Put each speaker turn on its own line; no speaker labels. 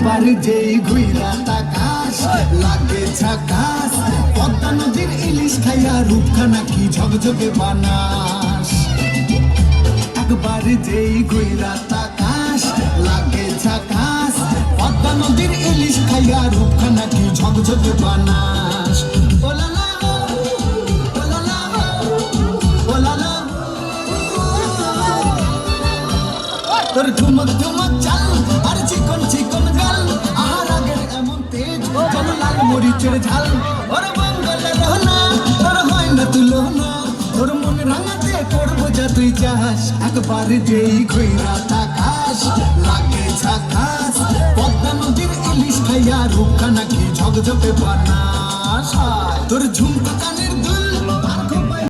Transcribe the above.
একবার যেই ঘুইরা তাকাস, লাগে ছাকাস, পদ্মা নদীর ইলিশ খাইয়া রূপখানা কি ঝকঝকে বানাস। একবার যেই ঘুইরা তাকাস, লাগে ছাকাস, পদ্মা নদীর ইলিশ খাইয়া রূপখানা কি ঝকঝকে বানাস। তোর ঝুমক ঝুমক চাল, আর যেন লাল মরিচের ঝাল। ওর বাঙ্গলে রহনা তোর হয় না তুলনা। তোর মন রাঙাতে করব যা তুই চাস। একবার যেই খইরা তাকাস, লাগে ঝাকাস। পদ্মা নদীর ইলিশ খাইয়া রুখা কি ঝকঝকে বানাস। তোর ঝুমকা কানের